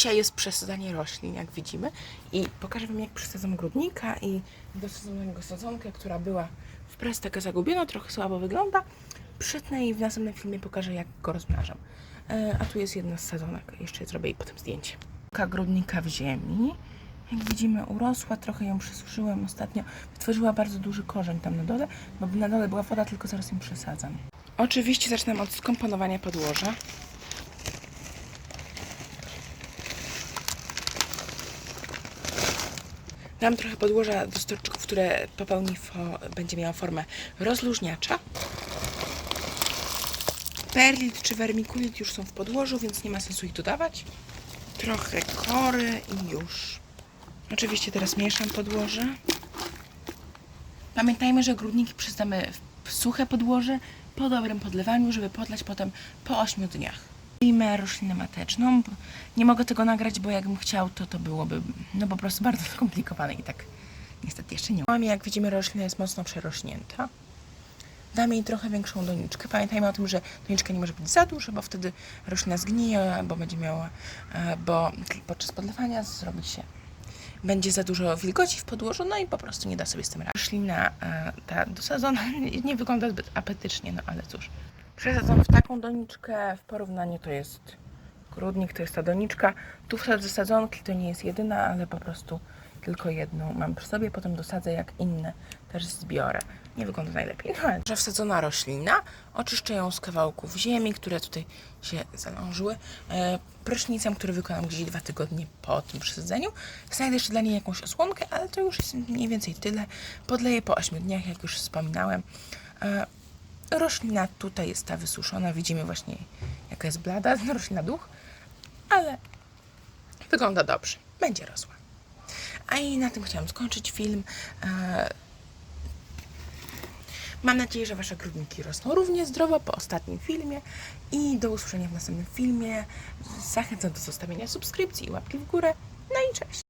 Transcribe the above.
Dzisiaj jest przesadzanie roślin, jak widzimy. I pokażę Wam, jak przesadzam grudnika i dosadzonego sadzonkę, która była w taka zagubiona, trochę słabo wygląda. Przytnę i w następnym filmie pokażę, jak go rozmnażam. E, A tu jest jedna z sadzonek. Jeszcze zrobię jej potem zdjęcie. Grudnika w ziemi. Jak widzimy, urosła, trochę ją przesuszyłem ostatnio. Wytworzyła bardzo duży korzeń tam na dole, bo na dole była woda, tylko zaraz ją przesadzam. Oczywiście zaczynam od skomponowania podłoża. Dam trochę podłoża do storczków, które popełni będzie miała formę rozluźniacza. Perlit czy vermiculit już są w podłożu, więc nie ma sensu ich dodawać. Trochę kory i już. Oczywiście teraz mieszam podłoże. Pamiętajmy, że grudniki przystamy w suche podłoże po dobrym podlewaniu, żeby podlać potem po 8 dniach. Limę roślinę mateczną. Nie mogę tego nagrać, bo jakbym chciał, to to byłoby no po prostu bardzo skomplikowane i tak niestety jeszcze nie mam. Jak widzimy, roślina jest mocno przerośnięta. Dam jej trochę większą doniczkę. Pamiętajmy o tym, że doniczka nie może być za duża, bo wtedy roślina zgnije, bo będzie miała, e, bo podczas podlewania zrobi się będzie za dużo wilgoci w podłożu, no i po prostu nie da sobie z tym rady. Roślina e, ta dosadzona nie wygląda zbyt apetycznie, no ale cóż. Przesadzam w taką doniczkę, w porównaniu to jest grudnik, to jest ta doniczka. Tu wsadzę sadzonki, to nie jest jedyna, ale po prostu tylko jedną mam przy sobie, potem dosadzę jak inne, też zbiorę. Nie wygląda najlepiej. No, ale wsadzona roślina, oczyszczę ją z kawałków ziemi, które tutaj się zalążyły, e, prysznicem, który wykonam gdzieś dwa tygodnie po tym przesadzeniu. Znajdę jeszcze dla niej jakąś osłonkę, ale to już jest mniej więcej tyle. Podleję po 8 dniach, jak już wspominałem. E, roślina tutaj jest ta wysuszona, widzimy właśnie jaka jest blada, roślina duch, ale wygląda dobrze, będzie rosła. A i na tym chciałam skończyć film. E, Mam nadzieję, że Wasze grudniki rosną równie zdrowo po ostatnim filmie i do usłyszenia w następnym filmie. Zachęcam do zostawienia subskrypcji i łapki w górę. No i cześć!